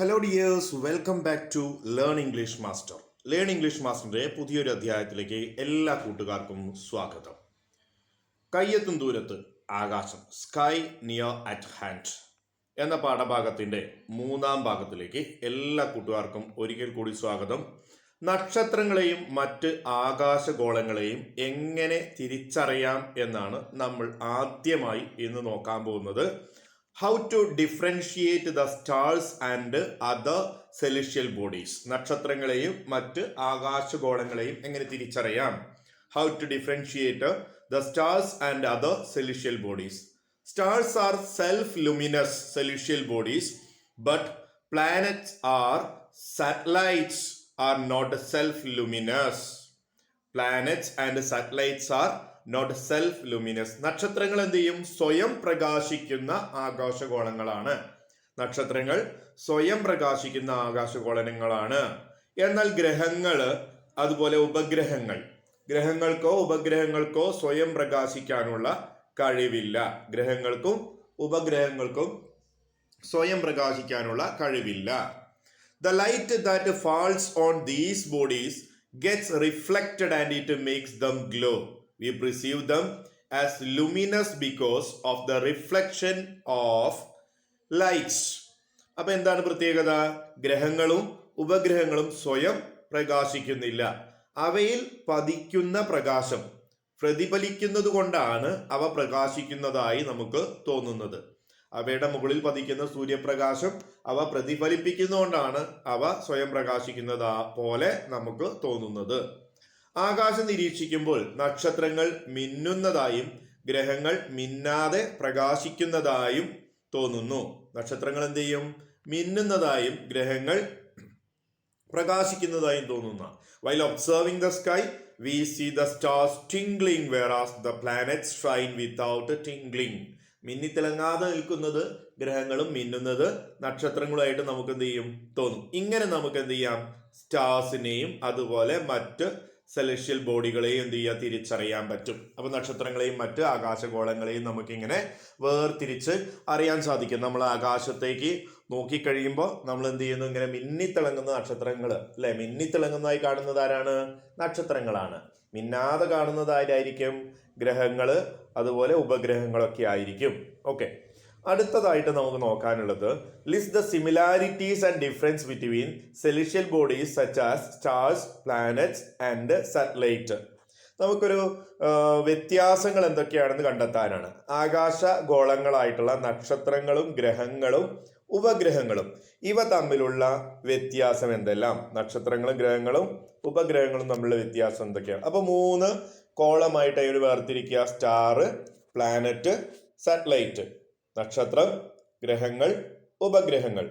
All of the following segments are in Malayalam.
Hello dears welcome back to learn English master learn English മാസ്റ്ററിന്റെ പുതിയൊരു അധ്യായത്തിലേക്ക് എല്ലാ കൂട്ടുകാർക്കും സ്വാഗതം. കയ്യെത്തും ദൂരത്ത് ആകാശം സ്കൈ നിയർ അറ്റ് ഹാൻഡ് എന്ന പാഠഭാഗത്തിന്റെ മൂന്നാം ഭാഗത്തിലേക്ക് എല്ലാ കൂട്ടുകാർക്കും ഒരിക്കൽ കൂടി സ്വാഗതം. നക്ഷത്രങ്ങളെയും മറ്റ് ആകാശഗോളങ്ങളെയും എങ്ങനെ തിരിച്ചറിയാം എന്നാണ് നമ്മൾ ആദ്യമായി ഇന്ന് നോക്കാൻ പോകുന്നത്. How to differentiate the stars and other celestial bodies നക്ഷത്രങ്ങളെയും മറ്റ് ആകാശഗോളങ്ങളെയും എങ്ങനെ തിരിച്ചറിയാം? How to differentiate the stars and other celestial bodies stars are self luminous celestial bodies but planets are satellites are not self luminous planets and satellites are not self luminous നക്ഷത്രങ്ങൾ എന്ത് ചെയ്യും? സ്വയം പ്രകാശിക്കുന്ന ആകാശഗോളങ്ങളാണ്. നക്ഷത്രങ്ങൾ സ്വയം പ്രകാശിക്കുന്ന ആകാശഗോളങ്ങളാണ്. എന്നാൽ ഗ്രഹങ്ങൾ അതുപോലെ ഉപഗ്രഹങ്ങൾ. ഗ്രഹങ്ങൾക്കോ ഉപഗ്രഹങ്ങൾക്കോ സ്വയം പ്രകാശിക്കാനുള്ള കഴിവില്ല. ഗ്രഹങ്ങൾക്കും ഉപഗ്രഹങ്ങൾക്കും സ്വയം പ്രകാശിക്കാനുള്ള കഴിവില്ല. The light that falls on these bodies gets reflected and it makes them glow. We perceive them as luminous because of the reflection of lights. അപ്പൊ എന്താണ് പ്രത്യേകത? ഗ്രഹങ്ങളും ഉപഗ്രഹങ്ങളും സ്വയം പ്രകാശിക്കുന്നില്ല. അവയിൽ പതിക്കുന്ന പ്രകാശം പ്രതിഫലിക്കുന്നത് കൊണ്ടാണ് അവ പ്രകാശിക്കുന്നതായി നമുക്ക് തോന്നുന്നത്. അവയുടെ മുകളിൽ പതിക്കുന്ന സൂര്യപ്രകാശം അവ പ്രതിഫലിപ്പിക്കുന്നതുകൊണ്ടാണ് അവ സ്വയം പ്രകാശിക്കുന്നത് പോലെ നമുക്ക് തോന്നുന്നത്. ആകാശം നിരീക്ഷിക്കുമ്പോൾ നക്ഷത്രങ്ങൾ മിന്നുന്നതായും ഗ്രഹങ്ങൾ മിന്നാതെ പ്രകാശിക്കുന്നതായും തോന്നുന്നു. നക്ഷത്രങ്ങൾ എന്ത് ചെയ്യും? മിന്നുന്നതായും ഗ്രഹങ്ങൾ പ്രകാശിക്കുന്നതായും തോന്നുന്ന. While observing the sky we see the stars tingling whereas the planets shine without tingling മിന്നിത്തിളങ്ങാതെ നിൽക്കുന്നത് ഗ്രഹങ്ങളും മിന്നുന്നത് നക്ഷത്രങ്ങളുമായിട്ട് നമുക്ക് എന്ത് ചെയ്യും? തോന്നും. ഇങ്ങനെ നമുക്ക് എന്ത് ചെയ്യാം? സ്റ്റാർസിനെയും അതുപോലെ മറ്റ് സെലഷ്യൽ ബോഡികളെയും എന്ത് ചെയ്യുക? തിരിച്ചറിയാൻ പറ്റും. അപ്പൊ നക്ഷത്രങ്ങളെയും മറ്റ് ആകാശഗോളങ്ങളെയും നമുക്കിങ്ങനെ വേർതിരിച്ച് അറിയാൻ സാധിക്കും. നമ്മൾ ആകാശത്തേക്ക് നോക്കിക്കഴിയുമ്പോൾ നമ്മൾ എന്ത് ചെയ്യുന്നു? ഇങ്ങനെ മിന്നിത്തിളങ്ങുന്ന നക്ഷത്രങ്ങൾ അല്ലെ? മിന്നിത്തിളങ്ങുന്നതായി കാണുന്നത് ആരാണ്? നക്ഷത്രങ്ങളാണ്. മിന്നാതെ കാണുന്നതായിരിക്കും ഗ്രഹങ്ങൾ അതുപോലെ ഉപഗ്രഹങ്ങളൊക്കെ ആയിരിക്കും. ഓക്കെ. അടുത്തതായിട്ട് നമുക്ക് നോക്കാനുള്ളത് list the similarities and difference between celestial bodies such as stars planets and satellite നമുക്കൊരു വ്യത്യാസങ്ങൾ എന്തൊക്കെയാണെന്ന് കണ്ടെത്താനാണ്. ആകാശ ഗോളങ്ങളായിട്ടുള്ള നക്ഷത്രങ്ങളും ഗ്രഹങ്ങളും ഉപഗ്രഹങ്ങളും. ഇവ തമ്മിലുള്ള വ്യത്യാസം എന്തെല്ലാം? നക്ഷത്രങ്ങളും ഗ്രഹങ്ങളും ഉപഗ്രഹങ്ങളും തമ്മിലുള്ള വ്യത്യാസം എന്തൊക്കെയാണ്? അപ്പോൾ മൂന്ന് കോളമായിട്ട് ഇവർ വേർതിരിക്കുക. Star planet satellite. നക്ഷത്രം ഗ്രഹങ്ങൾ ഉപഗ്രഹങ്ങൾ.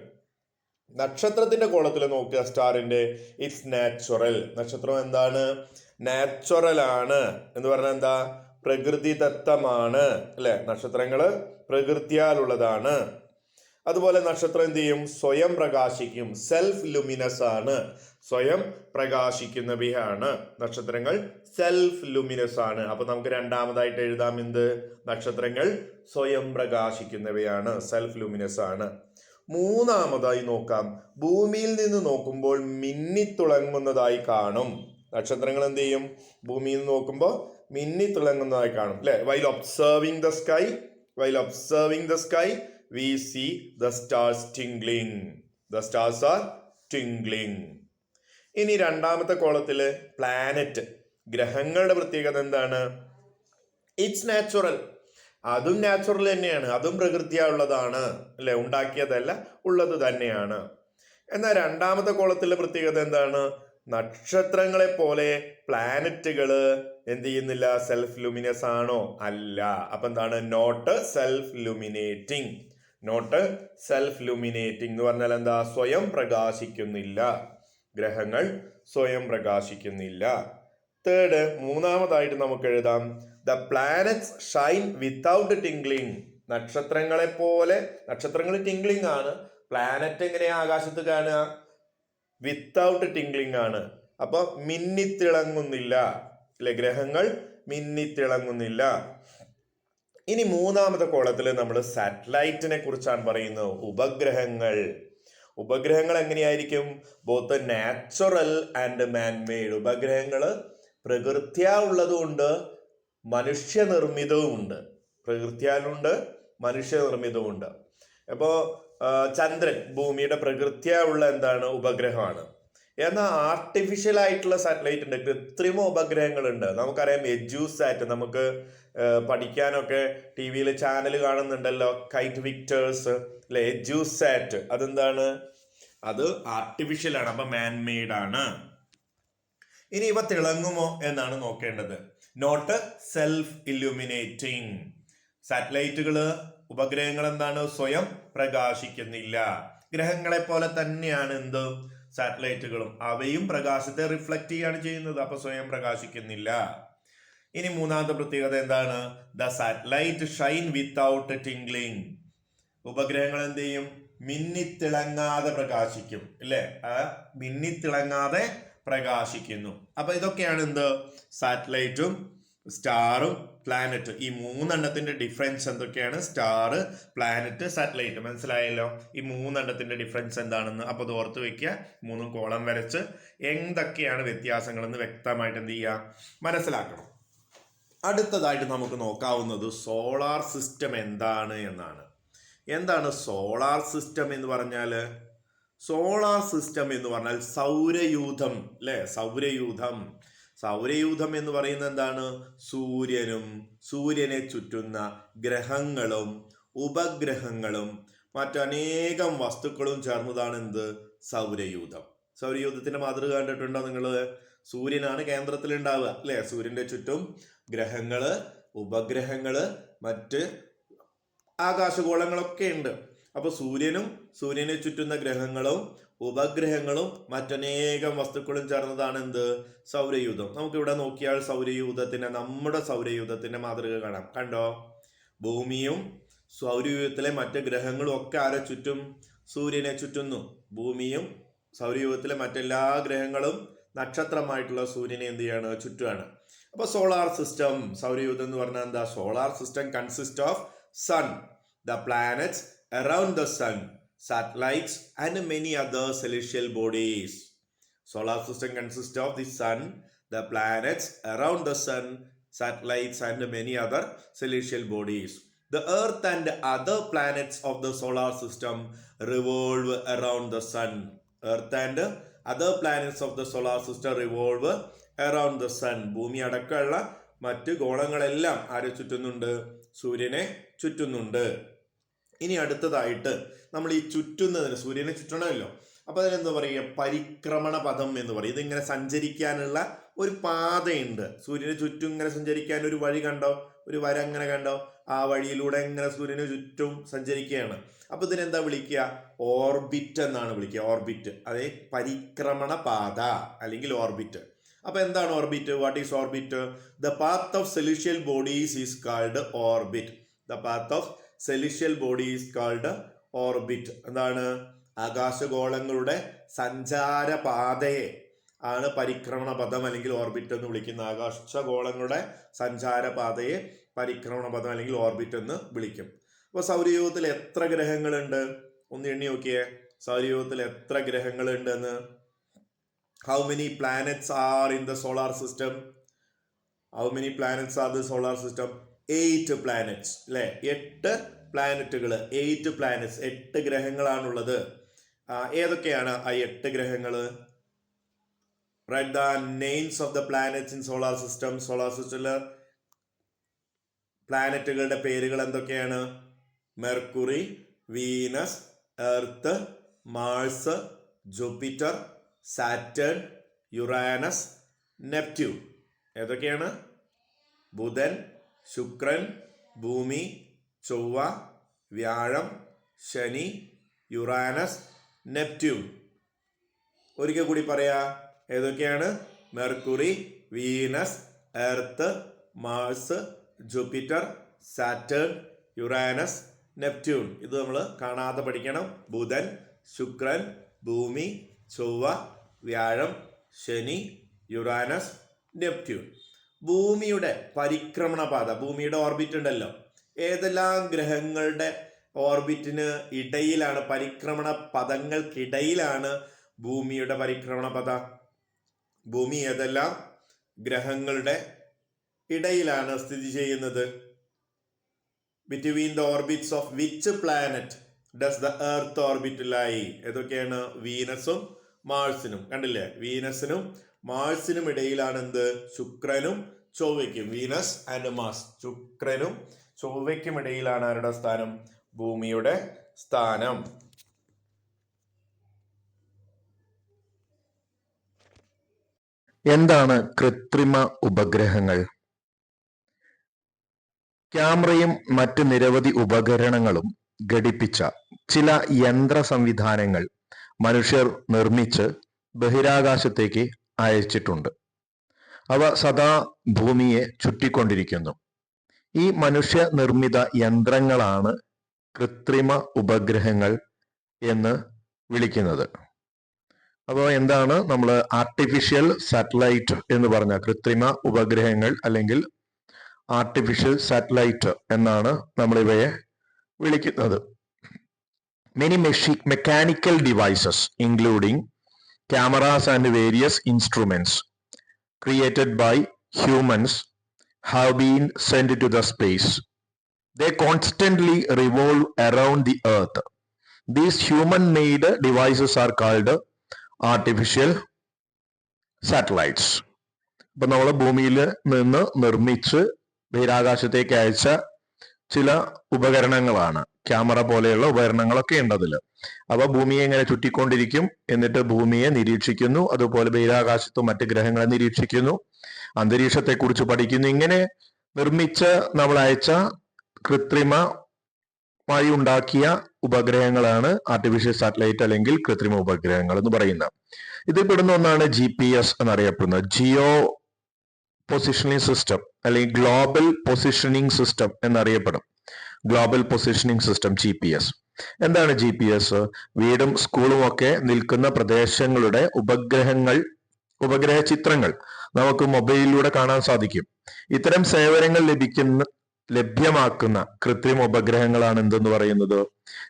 നക്ഷത്രത്തിന്റെ കോളത്തിൽ നോക്കുക സ്റ്റാറിന്റെ ഇറ്റ്സ് നാച്ചുറൽ നക്ഷത്രം എന്താണ്? നാച്ചുറൽ ആണ്. എന്ന് പറഞ്ഞാൽ എന്താ? പ്രകൃതിദത്തമാണ്. അല്ലെ? നക്ഷത്രങ്ങൾ പ്രകൃതിയാലുള്ളതാണ്. അതുപോലെ നക്ഷത്രം എന്ത് ചെയ്യും? സ്വയം പ്രകാശിക്കും. സെൽഫ് ലുമിനസ് ആണ്. സ്വയം പ്രകാശിക്കുന്നവയാണ് നക്ഷത്രങ്ങൾ. സെൽഫ് ലുമിനസ് ആണ്. അപ്പൊ നമുക്ക് രണ്ടാമതായിട്ട് എഴുതാം എന്ത്? നക്ഷത്രങ്ങൾ സ്വയം പ്രകാശിക്കുന്നവയാണ്. സെൽഫ് ലുമിനസ് ആണ്. മൂന്നാമതായി നോക്കാം. ഭൂമിയിൽ നിന്ന് നോക്കുമ്പോൾ മിന്നിത്തുളങ്ങുന്നതായി കാണും. നക്ഷത്രങ്ങൾ എന്ത് ചെയ്യും? ഭൂമിയിൽ നിന്ന് നോക്കുമ്പോൾ മിന്നിത്തിളങ്ങുന്നതായി കാണും അല്ലെ? While observing the sky while observing the sky we see the stars tingling the stars are tingling ഇനി രണ്ടാമത്തെ കോളത്തിൽ പ്ലാനറ്റ് ഗ്രഹങ്ങളുടെ പ്രത്യേകത എന്താണ്? ഇറ്റ്സ് നാച്ചുറൽ അതും നാച്ചുറൽ തന്നെയാണ്. അതും പ്രകൃതിയുള്ളതാണ് അല്ലെ? ഉണ്ടാക്കിയതല്ല ഉള്ളത് തന്നെയാണ്. എന്നാൽ രണ്ടാമത്തെ കോളത്തിലെ പ്രത്യേകത എന്താണ്? നക്ഷത്രങ്ങളെ പോലെ പ്ലാനറ്റുകൾ എന്ത് ചെയ്യുന്നില്ല? സെൽഫ് ലുമിനസ് ആണോ? അല്ല. അപ്പൊ എന്താണ്? Not self luminating not self luminating എന്ന് പറഞ്ഞാൽ എന്താ? സ്വയം പ്രകാശിക്കുന്നില്ല. ഗ്രഹങ്ങൾ സ്വയം പ്രകാശിക്കുന്നില്ല. തേർഡ് മൂന്നാമതായിട്ട് നമുക്ക് എഴുതാം. The planets shine without tingling നക്ഷത്രങ്ങളെ പോലെ നക്ഷത്രങ്ങൾ ടിംഗ്ലിംഗ് ആണ്. പ്ലാനറ്റ് എങ്ങനെയാണ് ആകാശത്ത് കാണുക? വിത്തൗട്ട് ടിംഗ്ലിംഗ് ആണ്. അപ്പൊ മിന്നിത്തിളങ്ങുന്നില്ല. അല്ലെ ഗ്രഹങ്ങൾ മിന്നിത്തിളങ്ങുന്നില്ല. ഇനി മൂന്നാമത്തെ കോളത്തിൽ നമ്മൾ സാറ്റലൈറ്റിനെ കുറിച്ചാണ് പറയുന്നത്. ഉപഗ്രഹങ്ങൾ. ഉപഗ്രഹങ്ങൾ എങ്ങനെയായിരിക്കും? ബോത്ത് നാച്ചുറൽ ആൻഡ് മാൻമെയ്ഡ് ഉപഗ്രഹങ്ങൾ പ്രകൃത്യാ ഉള്ളതുകൊണ്ട് മനുഷ്യനിർമ്മിതവുമുണ്ട്. പ്രകൃത്യാലുണ്ട് മനുഷ്യനിർമ്മിതവുമുണ്ട്. അപ്പോൾ ചന്ദ്രൻ ഭൂമിയുടെ പ്രകൃത്യാ ഉള്ള എന്താണ്? ഉപഗ്രഹമാണ്. എന്നാൽ ആർട്ടിഫിഷ്യൽ ആയിട്ടുള്ള സാറ്റലൈറ്റ് ഉണ്ട്. കൃത്രിമ ഉപഗ്രഹങ്ങളുണ്ട്. നമുക്കറിയാം എജ്യൂസാറ്റ് നമുക്ക് ആ, പഠിക്കാനൊക്കെ ടി വിയിൽ ചാനൽ കാണുന്നുണ്ടല്ലോ. കൈറ്റ് വിക്ടേഴ്സ് അല്ലെ എജ്യൂസാറ്റ് അതെന്താണ്? അത് ആർട്ടിഫിഷ്യൽ ആണ്. അപ്പൊ മാൻമെയ്ഡ് ആണ്. ഇനി ഇവ തിളങ്ങുമോ എന്നാണ് നോക്കേണ്ടത്. നോട്ട് സെൽഫ് ഇല്യൂമിനേറ്റിംഗ് സാറ്റലൈറ്റുകൾ ഉപഗ്രഹങ്ങൾ എന്താണ് സ്വയം പ്രകാശിക്കുന്നില്ല. ഗ്രഹങ്ങളെ പോലെ തന്നെയാണ് എന്ത്? സാറ്റലൈറ്റുകളും അവയും പ്രകാശത്തെ റിഫ്ലക്റ്റ് ചെയ്യാണ് ചെയ്യുന്നത് അപ്പൊ സ്വയം പ്രകാശിക്കുന്നില്ല. ഇനി മൂന്നാമത്തെ പ്രത്യേകത എന്താണ്? The satellite shine without tingling ഉപഗ്രഹങ്ങൾ എന്ത് ചെയ്യും? മിന്നിത്തിളങ്ങാതെ പ്രകാശിക്കും അല്ലേ ആ മിന്നിത്തിളങ്ങാതെ പ്രകാശിക്കുന്നു. അപ്പൊ ഇതൊക്കെയാണ് എന്ത്? സാറ്റലൈറ്റും സ്റ്റാറും പ്ലാനറ്റ്. ഈ മൂന്നെണ്ണത്തിന്റെ ഡിഫറൻസ് എന്തൊക്കെയാണ്? Star planet satellite. മനസ്സിലായല്ലോ? ഈ മൂന്നെണ്ണത്തിന്റെ ഡിഫറൻസ് എന്താണെന്ന്. അപ്പൊ അത് ഓർത്ത് വെക്കുക. മൂന്നും കോളം വരച്ച് എന്തൊക്കെയാണ് വ്യത്യാസങ്ങളെന്ന് വ്യക്തമായിട്ട് എന്ത് ചെയ്യുക? മനസ്സിലാക്കണം. അടുത്തതായിട്ട് നമുക്ക് നോക്കാവുന്നത് സോളാർ സിസ്റ്റം എന്താണ് എന്നാണ്. എന്താണ് സോളാർ സിസ്റ്റം എന്ന് പറഞ്ഞാൽ? സോളാർ സിസ്റ്റം എന്ന് പറഞ്ഞാൽ സൗരയൂഥം അല്ലെ? സൗരയൂഥം. സൗരയൂഥം എന്ന് പറയുന്നത് എന്താണ്? സൂര്യനും സൂര്യനെ ചുറ്റുന്ന ഗ്രഹങ്ങളും ഉപഗ്രഹങ്ങളും മറ്റനേകം വസ്തുക്കളും ചേർന്നതാണ് എന്ത്? സൗരയൂഥം. സൗരയൂഥത്തിന്റെ മാതൃക കണ്ടിട്ടുണ്ടോ നിങ്ങൾ സൂര്യനാണ് കേന്ദ്രത്തിൽ ഉണ്ടാവുക അല്ലെ? സൂര്യന്റെ ചുറ്റും ഗ്രഹങ്ങൾ ഉപഗ്രഹങ്ങൾ മറ്റ് ആകാശഗോളങ്ങളൊക്കെ ഉണ്ട്. അപ്പൊ സൂര്യനും സൂര്യനെ ചുറ്റുന്ന ഗ്രഹങ്ങളും ഉപഗ്രഹങ്ങളും മറ്റനേകം വസ്തുക്കളും ചേർന്നതാണ് എന്ത്? സൗരയൂഥം. നമുക്കിവിടെ നോക്കിയാൽ സൗരയൂഥത്തിന്റെ നമ്മുടെ സൗരയൂഥത്തിന്റെ മാതൃക കാണാം. കണ്ടോ? ഭൂമിയും സൗരയൂഥത്തിലെ മറ്റ് ഗ്രഹങ്ങളും ഒക്കെ ആരെ ചുറ്റും? സൂര്യനെ ചുറ്റുന്നു. ഭൂമിയും സൗരയൂഥത്തിലെ മറ്റെല്ലാ ഗ്രഹങ്ങളും നക്ഷത്രമായിട്ടുള്ള സൂര്യനെ എന്ത് ചെയ്യാണ്? ചുറ്റുമാണ് അപ്പൊ സോളാർ സിസ്റ്റം സൗരയൂഥം എന്ന് പറഞ്ഞാൽ എന്താ? Solar system consist of sun the planets around the sun, satellites and many other celestial bodies solar system consists of the sun the planets around the sun satellites and many other celestial bodies the earth and other planets of the solar system revolve around the sun earth and other planets of the solar system revolve around the sun ഭൂമി അടക്കമുള്ള മറ്റ് ഗോളങ്ങളെല്ലാം ആരെ ചുറ്റുന്നുണ്ട് സൂര്യനെ ചുറ്റുന്നുണ്ട് ഇനി അടുത്തതായിട്ട് നമ്മൾ ഈ ചുറ്റുന്നതിന് സൂര്യനെ ചുറ്റണമല്ലോ. അപ്പോൾ അതിനെന്താ പറയുക പരിക്രമണ പദം എന്ന് പറയും. ഇതിങ്ങനെ സഞ്ചരിക്കാനുള്ള ഒരു പാതയുണ്ട്. സൂര്യന് ചുറ്റും ഇങ്ങനെ സഞ്ചരിക്കാൻ ഒരു വഴി കണ്ടോ? ഒരു വര അങ്ങനെ കണ്ടോ? ആ വഴിയിലൂടെ ഇങ്ങനെ സൂര്യന് ചുറ്റും സഞ്ചരിക്കുകയാണ്. അപ്പൊ ഇതിനെന്താ വിളിക്കുക? ഓർബിറ്റ് എന്നാണ് വിളിക്കുക. ഓർബിറ്റ് അതെ പരിക്രമണ പാത അല്ലെങ്കിൽ ഓർബിറ്റ് അപ്പൊ എന്താണ് orbit what is orbit the path of celestial bodies is called orbit the path of celestial body is called orbit എന്താണ്? ആകാശഗോളങ്ങളുടെ സഞ്ചാരപാതയെ ആണ് പരിക്രമണ പദം അല്ലെങ്കിൽ ഓർബിറ്റ് എന്ന് വിളിക്കുന്ന ആകാശഗോളങ്ങളുടെ സഞ്ചാരപാതയെ പരിക്രമണ പദം അല്ലെങ്കിൽ ഓർബിറ്റ് എന്ന് വിളിക്കും. അപ്പോൾ സൗരയൂഹത്തിൽ എത്ര ഗ്രഹങ്ങളുണ്ട്? ഒന്ന് എണ്ണി നോക്കിയേ. സൗരയൂഹത്തിൽ എത്ര ഗ്രഹങ്ങളുണ്ട് എന്ന് how many planets are in the solar system how many planets are the solar system eight planets അല്ലെ? എട്ട് പ്ലാനറ്റുകൾ എയ്റ്റ് പ്ലാനറ്റ്സ് എട്ട് ഗ്രഹങ്ങളാണുള്ളത്. ഏതൊക്കെയാണ് ആ എട്ട് ഗ്രഹങ്ങൾ write the names of the planets in solar system solar സിസ്റ്റത്തിലെ പ്ലാനറ്റുകളുടെ പേരുകൾ എന്തൊക്കെയാണ്? Mercury Venus Earth Mars Jupiter Saturn Uranus Neptune ഏതൊക്കെയാണ്? ബുധൻ ശുക്രൻ ഭൂമി ചൊവ്വ വ്യാഴം ശനി യുറാനസ് നെപ്റ്റ്യൂൺ. ഒരിക്കൽ കൂടി പറയാ ഏതൊക്കെയാണ്? Mercury Venus Earth Mars Jupiter Saturn Uranus Neptune. ഇത് നമ്മൾ കാണാതെ പഠിക്കണം. ബുധൻ ശുക്രൻ ഭൂമി ചൊവ്വ വ്യാഴം ശനി യുറാനസ് നെപ്റ്റ്യൂൺ. ഭൂമിയുടെ പരിക്രമണ പാത ഭൂമിയുടെ ഓർബിറ്റ് ഉണ്ടല്ലോ. ഏതെല്ലാം ഗ്രഹങ്ങളുടെ ഓർബിറ്റിന് ഇടയിലാണ് പരിക്രമണ പദങ്ങൾക്കിടയിലാണ് ഭൂമിയുടെ പരിക്രമണ പദ? ഭൂമി ഏതെല്ലാം ഗ്രഹങ്ങളുടെ ഇടയിലാണ് സ്ഥിതി ചെയ്യുന്നത്? Between the orbits of which planet does the Earth ഓർബിറ്റിലായി ഏതൊക്കെയാണ്? വീനസും മാഴ്സിനും കണ്ടില്ലേ? വീനസിനും മാഴ്സിനും ഇടയിലാണ് എന്ത്? ശുക്രനും ചൊവ്വയ്ക്കും. വീനസ് ആൻഡ് മാസ് ശുക്രനും ചൊവ്വയ്ക്കും ഇടയിലാണ് ആരുടെ സ്ഥാനം? ഭൂമിയുടെ സ്ഥാനം. എന്താണ് കൃത്രിമ ഉപഗ്രഹങ്ങൾ? ക്യാമറയും മറ്റ് നിരവധി ഉപകരണങ്ങളും ഘടിപ്പിച്ച ചില യന്ത്ര സംവിധാനങ്ങൾ മനുഷ്യർ നിർമ്മിച്ച് ബഹിരാകാശത്തേക്ക് അയച്ചിട്ടുണ്ട്. അവ സദാ ഭൂമിയെ ചുറ്റിക്കൊണ്ടിരിക്കുന്നു. ഈ മനുഷ്യ നിർമ്മിത യന്ത്രങ്ങളാണ് കൃത്രിമ ഉപഗ്രഹങ്ങൾ എന്ന് വിളിക്കുന്നത്. അപ്പോൾ എന്താണ് നമ്മൾ ആർട്ടിഫിഷ്യൽ സാറ്റലൈറ്റ് എന്ന് പറഞ്ഞ കൃത്രിമ ഉപഗ്രഹങ്ങൾ അല്ലെങ്കിൽ ആർട്ടിഫിഷ്യൽ സാറ്റലൈറ്റ് എന്നാണ് നമ്മൾ ഇവയെ വിളിക്കുന്നത്. Many മെഷി mechanical devices including cameras and various instruments created by humans have been sent to the space. They constantly revolve around the earth. These human made devices are called artificial satellites. ഇപ്പൊ നമ്മൾ ഭൂമിയിൽ നിന്ന് നിർമ്മിച്ച് ബഹിരാകാശത്തേക്ക് അയച്ച ചില ഉപകരണങ്ങളാണ് ക്യാമറ പോലെയുള്ള ഉപകരണങ്ങളൊക്കെ ഉണ്ട് അതിൽ അവ ഭൂമിയെ ഇങ്ങനെ ചുറ്റിക്കൊണ്ടിരിക്കും എന്നിട്ട് ഭൂമിയെ നിരീക്ഷിക്കുന്നു അതുപോലെ ബഹിരാകാശത്തും മറ്റ് ഗ്രഹങ്ങളെ നിരീക്ഷിക്കുന്നു. അന്തരീക്ഷത്തെ കുറിച്ച് പഠിക്കുന്നു. ഇങ്ങനെ നിർമ്മിച്ച നമ്മൾ അയച്ച കൃത്രിമമായി ഉണ്ടാക്കിയ ഉപഗ്രഹങ്ങളാണ് ആർട്ടിഫിഷ്യൽ സാറ്റലൈറ്റ് അല്ലെങ്കിൽ കൃത്രിമ ഉപഗ്രഹങ്ങൾ എന്ന് പറയുന്നത്. ഇതിൽ പെടുന്ന ഒന്നാണ് ജി പി എസ് എന്നറിയപ്പെടുന്നത്. ജിയോ പൊസിഷനിങ് സിസ്റ്റം അല്ലെങ്കിൽ global positioning system എന്നറിയപ്പെടും. Global positioning system G P S എന്താണ് ജി പി എസ് വീടും സ്കൂളും ഒക്കെ നിൽക്കുന്ന പ്രദേശങ്ങളുടെ ഉപഗ്രഹങ്ങൾ ഉപഗ്രഹ ചിത്രങ്ങൾ നമുക്ക് മൊബൈലിലൂടെ കാണാൻ സാധിക്കും. ഇത്തരം സേവനങ്ങൾ ലഭിക്കുന്ന ലഭ്യമാക്കുന്ന കൃത്രിമ ഉപഗ്രഹങ്ങളാണ് എന്തെന്ന് പറയുന്നത്?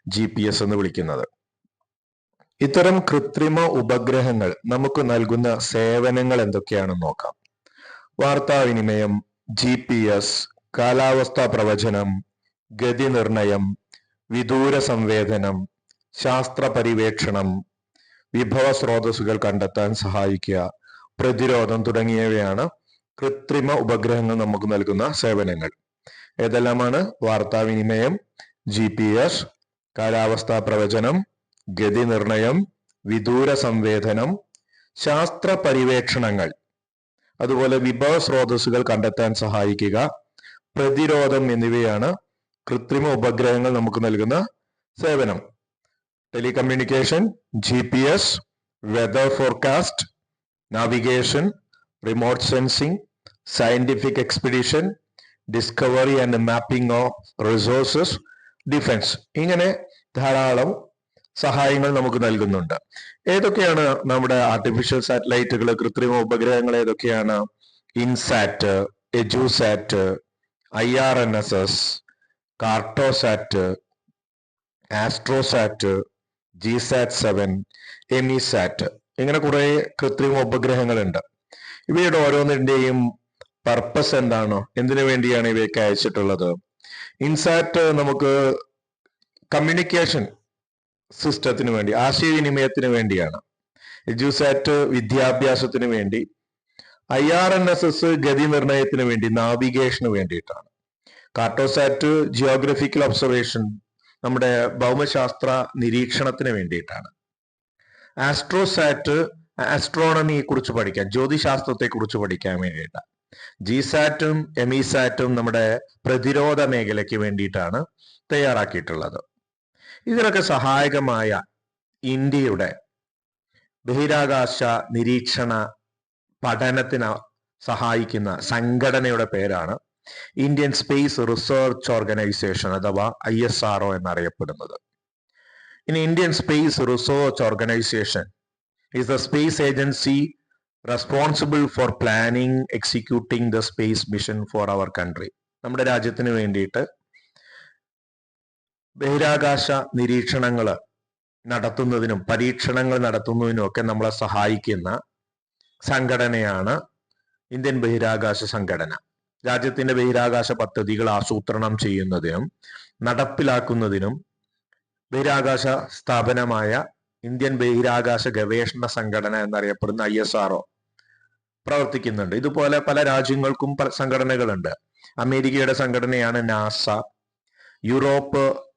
ജി പി എസ് എന്ന് വിളിക്കുന്നത്. ഇത്തരം കൃത്രിമ ഉപഗ്രഹങ്ങൾ നമുക്ക് നൽകുന്ന സേവനങ്ങൾ എന്തൊക്കെയാണെന്ന് നോക്കാം. വാർത്താവിനിമയം ജി പി എസ് കാലാവസ്ഥാ പ്രവചനം ഗതി നിർണയം വിദൂര സംവേദനം ശാസ്ത്ര പരിവേക്ഷണം വിഭവ സ്രോതസ്സുകൾ കണ്ടെത്താൻ സഹായിക്കുക പ്രതിരോധം തുടങ്ങിയവയാണ് കൃത്രിമ ഉപഗ്രഹങ്ങൾ നമുക്ക് നൽകുന്ന സേവനങ്ങൾ. ഏതെല്ലാമാണ്? വാർത്താവിനിമയം ജി പി എസ് കാലാവസ്ഥാ പ്രവചനം ഗതി നിർണയം വിദൂര സംവേദനം ശാസ്ത്ര പരിവേക്ഷണങ്ങൾ അതുപോലെ വിഭവ സ്രോതസ്സുകൾ കണ്ടെത്താൻ സഹായിക്കുക പ്രതിരോധം എന്നിവയാണ് കൃത്രിമ ഉപഗ്രഹങ്ങൾ നമുക്ക് നൽകുന്ന സേവനം. Telecommunication G P S weather forecast navigation remote sensing scientific expedition discovery and mapping of resources defence ഇങ്ങനെ ധാരാളം സഹായങ്ങൾ നമുക്ക് നൽകുന്നുണ്ട്. ഏതൊക്കെയാണ് നമ്മുടെ ആർട്ടിഫിഷ്യൽ സാറ്റലൈറ്റുകൾ കൃത്രിമ ഉപഗ്രഹങ്ങൾ ഏതൊക്കെയാണ്? INSAT EDUSAT I R N S S Cartosat Astrosat GSAT seven EMISAT ഇങ്ങനെ കുറെ കൃത്രിമ ഉപഗ്രഹങ്ങളുണ്ട്. ഇവയുടെ ഓരോന്നിന്റെയും പർപ്പസ് എന്താണ്? എന്തിനു വേണ്ടിയാണ് ഇവയൊക്കെ അയച്ചിട്ടുള്ളത്? ഇൻസാറ്റ് നമുക്ക് കമ്മ്യൂണിക്കേഷൻ സിസ്റ്റത്തിന് വേണ്ടി ആശയവിനിമയത്തിന് വേണ്ടിയാണ്. എജുസാറ്റ് വിദ്യാഭ്യാസത്തിന് വേണ്ടി I R N S S ഗതി നിർണയത്തിന് വേണ്ടി നാവിഗേഷന് വേണ്ടിയിട്ടാണ്. കാർട്ടോസാറ്റ് ജിയോഗ്രഫിക്കൽ ഒബ്സർവേഷൻ നമ്മുടെ ഭൗമശാസ്ത്ര നിരീക്ഷണത്തിന് വേണ്ടിയിട്ടാണ്. ആസ്ട്രോസാറ്റ് ആസ്ട്രോണമിയെ കുറിച്ച് പഠിക്കാൻ ജ്യോതിശാസ്ത്രത്തെ കുറിച്ച് പഠിക്കാൻ വേണ്ടിയിട്ടാണ്. ജിസാറ്റും എമിസാറ്റും നമ്മുടെ പ്രതിരോധ മേഖലയ്ക്ക് വേണ്ടിയിട്ടാണ് തയ്യാറാക്കിയിട്ടുള്ളത്. ഇതിനൊക്കെ സഹായകമായ ഇന്ത്യയുടെ ബഹിരാകാശ നിരീക്ഷണ പഠനത്തിന് സഹായിക്കുന്ന സംഘടനയുടെ പേരാണ് ഇന്ത്യൻ സ്പേസ് റിസർച്ച് ഓർഗനൈസേഷൻ അഥവാ ഐ എസ് ആർ ഒ എന്നറിയപ്പെടുന്നത്. ഇനി Indian Space Research Organisation is the space agency responsible for planning executing the space mission for our country നമ്മുടെ രാജ്യത്തിന് വേണ്ടിയിട്ട് ബഹിരാകാശ നിരീക്ഷണങ്ങൾ നടത്തുന്നതിനും പരീക്ഷണങ്ങൾ നടത്തുന്നതിനും ഒക്കെ നമ്മളെ സഹായിക്കുന്ന സംഘടനയാണ് ഇന്ത്യൻ ബഹിരാകാശ സംഘടന. രാജ്യത്തിന്റെ ബഹിരാകാശ പദ്ധതികൾ ആസൂത്രണം ചെയ്യുന്നതിനും നടപ്പിലാക്കുന്നതിനും ബഹിരാകാശ സ്ഥാപനമായ ഇന്ത്യൻ ബഹിരാകാശ ഗവേഷണ സംഘടന എന്നറിയപ്പെടുന്ന ഐ എസ് ആർഒ പ്രവർത്തിക്കുന്നുണ്ട്. ഇതുപോലെ പല രാജ്യങ്ങൾക്കും സംഘടനകളുണ്ട്. അമേരിക്കയുടെ സംഘടനയാണ് നാസ യൂറോപ്പ്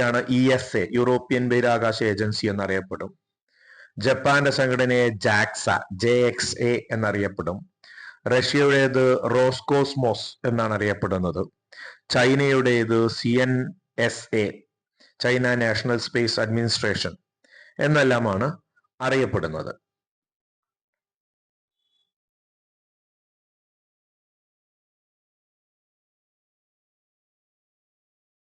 ാണ് ഇ എസ് എ യൂറോപ്യൻ ബഹിരാകാശ ഏജൻസി എന്നറിയപ്പെടും. ജപ്പാന്റെ സംഘടനയെ ജാക്സ ജെ എക്സ് എ എന്നറിയപ്പെടും. റഷ്യയുടേത് റോസ്കോസ്മോസ് എന്നാണ് അറിയപ്പെടുന്നത് ചൈനയുടേത് C N S A China National Space Administration എന്നെല്ലാമാണ് അറിയപ്പെടുന്നത്.